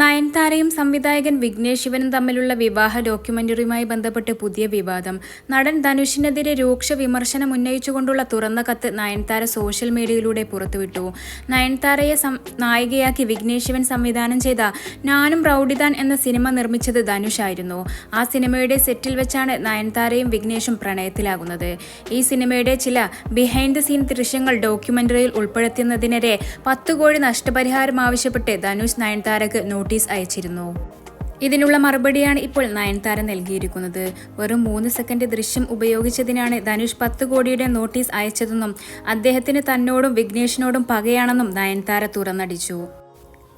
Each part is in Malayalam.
നയൻതാരയും സംവിധായകൻ വിഘ്നേഷ് ശിവനും തമ്മിലുള്ള വിവാഹ ഡോക്യുമെന്ററിയുമായി ബന്ധപ്പെട്ട് പുതിയ വിവാദം. നടൻ ധനുഷിനെതിരെ രൂക്ഷ വിമർശനം ഉന്നയിച്ചുകൊണ്ടുള്ള തുറന്ന കത്ത് നയൻതാര സോഷ്യൽ മീഡിയയിലൂടെ പുറത്തുവിട്ടു. നയൻതാരയെ നായികയാക്കി വിഘ്നേഷ് ശിവൻ സംവിധാനം ചെയ്ത നാനും റൌഡിദാൻ എന്ന സിനിമ നിർമ്മിച്ചത് ധനുഷായിരുന്നു. ആ സിനിമയുടെ സെറ്റിൽ വെച്ചാണ് നയൻതാരയും വിഘ്നേഷും പ്രണയത്തിലാകുന്നത്. ഈ സിനിമയുടെ ചില ബിഹൈൻഡ് ദ സീൻ ദൃശ്യങ്ങൾ ഡോക്യുമെന്ററിയിൽ ഉൾപ്പെടുത്തുന്നതിനെതിരെ പത്ത് കോടി നഷ്ടപരിഹാരം ആവശ്യപ്പെട്ട് ധനുഷ് നയൻതാരക്ക് നോട്ടീസ് അയച്ചിരുന്നു. ഇതിനുള്ള മറുപടിയാണ് ഇപ്പോൾ നയൻതാര നൽകിയിരിക്കുന്നത്. വെറും മൂന്ന് സെക്കൻഡ് ദൃശ്യം ഉപയോഗിച്ചതിനാണ് ധനുഷ് പത്ത് കോടിയുടെ നോട്ടീസ് അയച്ചതെന്നും അദ്ദേഹത്തിന് തന്നോടും വിഘ്നേഷിനോടും പകയാണെന്നും നയൻതാര തുറന്നടിച്ചു.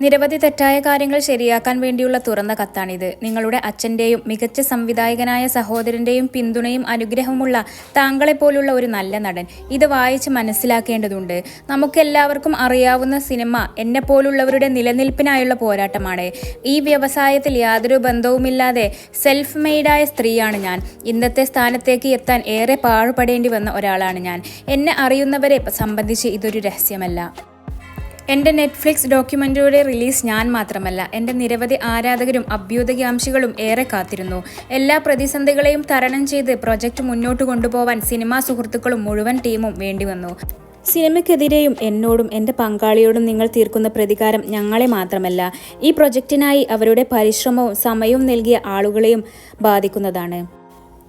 നിരവധി തെറ്റായ കാര്യങ്ങൾ ശരിയാക്കാൻ വേണ്ടിയുള്ള തുറന്ന കത്താണിത്. നിങ്ങളുടെ അച്ഛന്റെയും മികച്ച സംവിധായകനായ സഹോദരന്റെയും പിന്തുണയും അനുഗ്രഹമുള്ള താങ്കളെപ്പോലുള്ള ഒരു നല്ല നടൻ ഇത് വായിച്ച് മനസ്സിലാക്കേണ്ടതുണ്ട്. നമുക്കെല്ലാവർക്കും അറിയാവുന്ന സിനിമ എന്നെ പോലുള്ളവരുടെ നിലനിൽപ്പിനായുള്ള പോരാട്ടമാണ്. ഈ വ്യവസായത്തിൽ യാതൊരു ബന്ധവുമില്ലാതെ സെൽഫ് മെയ്ഡായ സ്ത്രീയാണ് ഞാൻ. ഇന്നത്തെ സ്ഥാനത്തേക്ക് എത്താൻ ഏറെ പാഴുപടേണ്ടി വന്ന ഒരാളാണ് ഞാൻ. എന്നെ അറിയുന്നവരെ സംബന്ധിച്ച് ഇതൊരു രഹസ്യമല്ല. എന്റെ നെറ്റ്ഫ്ലിക്സ് ഡോക്യുമെന്ററിയുടെ റിലീസ് ഞാൻ മാത്രമല്ല. എന്റെ നിരവധി ആരാധകരും അഭ്യുദകാംക്ഷികളും ഏറെ കാത്തിരുന്നു. എല്ലാ പ്രതിസന്ധികളെയും തരണം ചെയ്ത് പ്രൊജക്റ്റ് മുന്നോട്ട് കൊണ്ടുപോവാൻ സിനിമാ സുഹൃത്തുക്കളും മുഴുവൻ ടീമും വേണ്ടിവന്നു സിനിമയ്ക്കെതിരെയും എന്നോടും എന്റെ പങ്കാളിയോടും നിങ്ങൾ തീർക്കുന്ന പ്രതികാരം ഞങ്ങളെ മാത്രമല്ല. ഈ പ്രൊജക്റ്റിനായി അവരുടെ പരിശ്രമവും സമയവും നൽകിയ ആളുകളെയും ബാധിക്കുന്നതാണ്.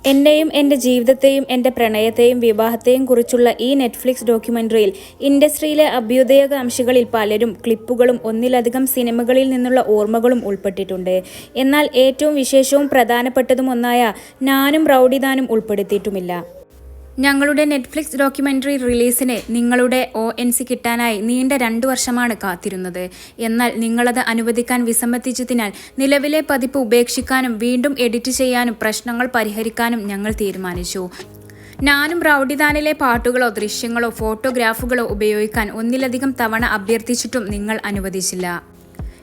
എന്റെയും എന്റെ ജീവിതത്തെയും എന്റെ പ്രണയത്തെയും വിവാഹത്തെയും കുറിച്ചുള്ള ഈ നെറ്റ്ഫ്ലിക്സ് ഡോക്യുമെന്ററിയിൽ ഇൻഡസ്ട്രിയിലെ അഭ്യുദയകാംക്ഷികളിൽ പലരും ക്ലിപ്പുകളും ഒന്നിലധികം സിനിമകളിൽ നിന്നുള്ള ഓർമ്മകളും ഉൾപ്പെട്ടിട്ടുണ്ട്. എന്നാൽ ഏറ്റവും വിശേഷവും പ്രധാനപ്പെട്ടതും ഒന്നായ നാനും റൗഡിദാനും ഉൾപ്പെടുത്തിയിട്ടുമില്ല. ഞങ്ങളുടെ നെറ്റ്ഫ്ലിക്സ് ഡോക്യുമെന്ററി റിലീസിന് നിങ്ങളുടെ ഒ എൻ സി കിട്ടാനായി നീണ്ട രണ്ടു വർഷമാണ് കാത്തിരുന്നത്. എന്നാൽ നിങ്ങളത് അനുവദിക്കാൻ വിസമ്മതിച്ചതിനാൽ നിലവിലെ പതിപ്പ് ഉപേക്ഷിക്കാനും വീണ്ടും എഡിറ്റ് ചെയ്യാനും പ്രശ്നങ്ങൾ പരിഹരിക്കാനും ഞങ്ങൾ തീരുമാനിച്ചു. ഞാനും റൗഡിദാനിലെ പാട്ടുകളോ ദൃശ്യങ്ങളോ ഫോട്ടോഗ്രാഫുകളോ ഉപയോഗിക്കാൻ ഒന്നിലധികം തവണ അഭ്യർത്ഥിച്ചിട്ടും നിങ്ങൾ അനുവദിച്ചില്ല.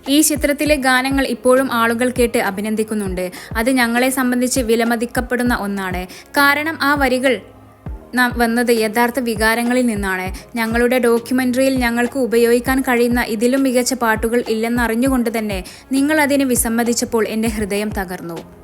ഈ ചിത്രത്തിലെ ഗാനങ്ങൾ ഇപ്പോഴും ആളുകൾ കേട്ട് അഭിനന്ദിക്കുന്നുണ്ട്. അത് ഞങ്ങളെ സംബന്ധിച്ച് വിലമതിക്കപ്പെടുന്ന ഒന്നാണ്. കാരണം ആ വരികൾ വന്നത് യഥാർത്ഥ വികാരങ്ങളിൽ നിന്നാണ്. ഞങ്ങളുടെ ഡോക്യുമെന്ററിയിൽ ഞങ്ങൾക്ക് ഉപയോഗിക്കാൻ കഴിയുന്ന ഇതിലും മികച്ച പാട്ടുകൾ ഇല്ലെന്നറിഞ്ഞുകൊണ്ട് തന്നെ നിങ്ങൾ അതിനെ വിസമ്മതിച്ചപ്പോൾ എന്റെ ഹൃദയം തകർന്നു.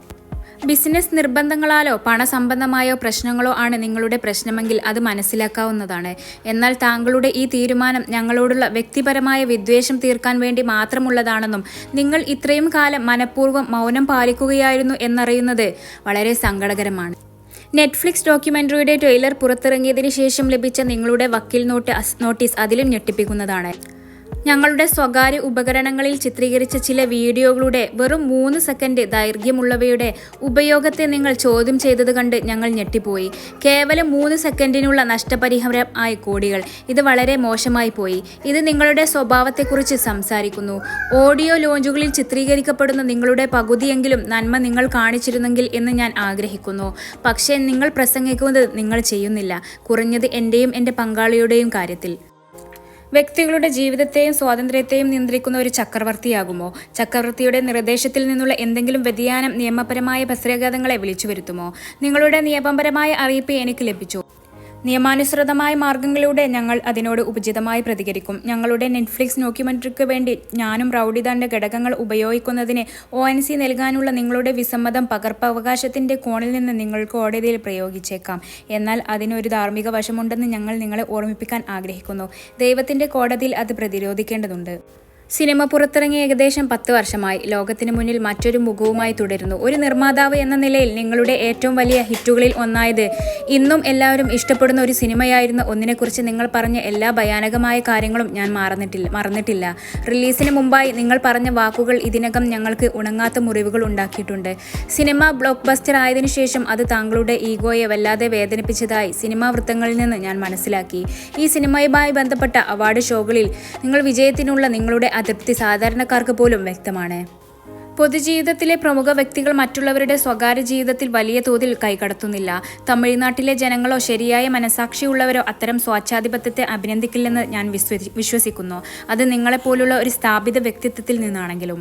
ബിസിനസ് നിർബന്ധങ്ങളാലോ പണസംബന്ധമായോ പ്രശ്നങ്ങളോ ആണ് നിങ്ങളുടെ പ്രശ്നമെങ്കിൽ അത് മനസ്സിലാക്കാവുന്നതാണ്. എന്നാൽ താങ്കളുടെ ഈ തീരുമാനം ഞങ്ങളോടുള്ള വ്യക്തിപരമായ വിദ്വേഷം തീർക്കാൻ വേണ്ടി മാത്രമുള്ളതാണെന്നും നിങ്ങൾ ഇത്രയും കാലം മനഃപൂർവം മൗനം പാലിക്കുകയായിരുന്നു എന്നറിയുന്നത് വളരെ സങ്കടകരമാണ്. നെറ്റ്ഫ്ലിക്സ് ഡോക്യുമെന്ററിയുടെ ട്രെയിലർ പുറത്തിറങ്ങിയതിനു ശേഷം ലഭിച്ച നിങ്ങളുടെ വക്കീൽ നോട്ട് നോട്ടീസ് അതിലും ഞെട്ടിപ്പിക്കുന്നതാണ്. ഞങ്ങളുടെ സ്വകാര്യ ഉപകരണങ്ങളിൽ ചിത്രീകരിച്ച ചില വീഡിയോകളുടെ വെറും മൂന്ന് സെക്കൻഡ് ദൈർഘ്യമുള്ളവയുടെ ഉപയോഗത്തെ നിങ്ങൾ ചോദ്യം ചെയ്തത് കണ്ട് ഞങ്ങൾ ഞെട്ടിപ്പോയി. കേവലം മൂന്ന് സെക്കൻഡിനുള്ള നഷ്ടപരിഹാരം ആയ കോടികൾ. ഇത് വളരെ മോശമായി പോയി. ഇത് നിങ്ങളുടെ സ്വഭാവത്തെക്കുറിച്ച് സംസാരിക്കുന്നു. ഓഡിയോ ലോഞ്ചുകളിൽ ചിത്രീകരിക്കപ്പെടുന്ന നിങ്ങളുടെ പകുതിയെങ്കിലും നന്മ നിങ്ങൾ കാണിച്ചിരുന്നെങ്കിൽ എന്ന് ഞാൻ ആഗ്രഹിക്കുന്നു. പക്ഷേ നിങ്ങൾ പ്രസംഗിക്കുന്നത് നിങ്ങൾ ചെയ്യുന്നില്ല. കുറഞ്ഞത് എന്റെയും എന്റെ പങ്കാളിയുടെയും കാര്യത്തിൽ. വ്യക്തികളുടെ ജീവിതത്തെയും സ്വാതന്ത്ര്യത്തെയും നിയന്ത്രിക്കുന്ന ഒരു ചക്രവർത്തിയാകുമോ? ചക്രവർത്തിയുടെ നിർദ്ദേശത്തിൽ നിന്നുള്ള എന്തെങ്കിലും വ്യതിയാനം നിയമപരമായ ബസ്രഘാതങ്ങളെ വിളിച്ചു വരുത്തുമോ നിങ്ങളുടെ നിയമപരമായ അറിയിപ്പ് എനിക്ക് ലഭിച്ചു. നിയമാനുസൃതമായ മാർഗങ്ങളിലൂടെ ഞങ്ങൾ അതിനോട് ഉപചിതമായി പ്രതികരിക്കും. ഞങ്ങളുടെ നെറ്റ്ഫ്ലിക്സ് ഡോക്യുമെന്ററിക്ക് വേണ്ടി ഞാനും റൌഡിദാന്റെ ഘടകങ്ങൾ ഉപയോഗിക്കുന്നതിന് ഒ എൻ സി നൽകാനുള്ള നിങ്ങളുടെ വിസമ്മതം പകർപ്പവകാശത്തിന്റെ കോണിൽ നിന്ന് നിങ്ങൾ കോടതിയിൽ പ്രയോഗിച്ചേക്കാം. എന്നാൽ അതിനൊരു ധാർമ്മിക വശമുണ്ടെന്ന് ഞങ്ങൾ നിങ്ങളെ ഓർമ്മിപ്പിക്കാൻ ആഗ്രഹിക്കുന്നു. ദൈവത്തിന്റെ കോടതിയിൽ അത് പ്രതിരോധിക്കേണ്ടതുണ്ട്. സിനിമ പുറത്തിറങ്ങി ഏകദേശം പത്ത് വർഷമായി. ലോകത്തിന് മുന്നിൽ മറ്റൊരു മുഖവുമായി തുടരുന്നു. ഒരു നിർമ്മാതാവ് എന്ന നിലയിൽ നിങ്ങളുടെ ഏറ്റവും വലിയ ഹിറ്റുകളിൽ ഒന്നായത് ഇന്നും എല്ലാവരും ഇഷ്ടപ്പെടുന്ന ഒരു സിനിമയായിരുന്ന. ഒന്നിനെക്കുറിച്ച് നിങ്ങൾ പറഞ്ഞ എല്ലാ ഭയാനകമായ കാര്യങ്ങളും ഞാൻ മറന്നിട്ടില്ല മറന്നിട്ടില്ല. റിലീസിന് മുമ്പായി നിങ്ങൾ പറഞ്ഞ വാക്കുകൾ ഇതിനകം ഞങ്ങൾക്ക് ഉണങ്ങാത്ത മുറിവുകൾ ഉണ്ടാക്കിയിട്ടുണ്ട്. സിനിമ ബ്ലോക്ക് ബസ്റ്റർ ആയതിനു ശേഷം അത് താങ്കളുടെ ഈഗോയെ വല്ലാതെ വേദനിപ്പിച്ചതായി സിനിമാ വൃത്തങ്ങളിൽ നിന്ന് ഞാൻ മനസ്സിലാക്കി. ഈ സിനിമയുമായി ബന്ധപ്പെട്ട അവാർഡ് ഷോകളിൽ നിങ്ങൾ വിജയത്തിനുള്ള നിങ്ങളുടെ അതൃപ്തി സാധാരണക്കാർക്ക് പോലും വ്യക്തമാണ്. പൊതുജീവിതത്തിലെ പ്രമുഖ വ്യക്തികൾ മറ്റുള്ളവരുടെ സ്വകാര്യ ജീവിതത്തിൽ വലിയ തോതിൽ കൈകടത്തുന്നില്ല. തമിഴ്നാട്ടിലെ ജനങ്ങളോ ശരിയായ മനസാക്ഷിയുള്ളവരോ അത്തരം സ്വാച്ഛാധിപത്യത്തെ അഭിനന്ദിക്കില്ലെന്ന് ഞാൻ വിശ്വസിക്കുന്നു. അത് നിങ്ങളെപ്പോലുള്ള ഒരു സ്ഥാപിത വ്യക്തിത്വത്തിൽ നിന്നാണെങ്കിലും.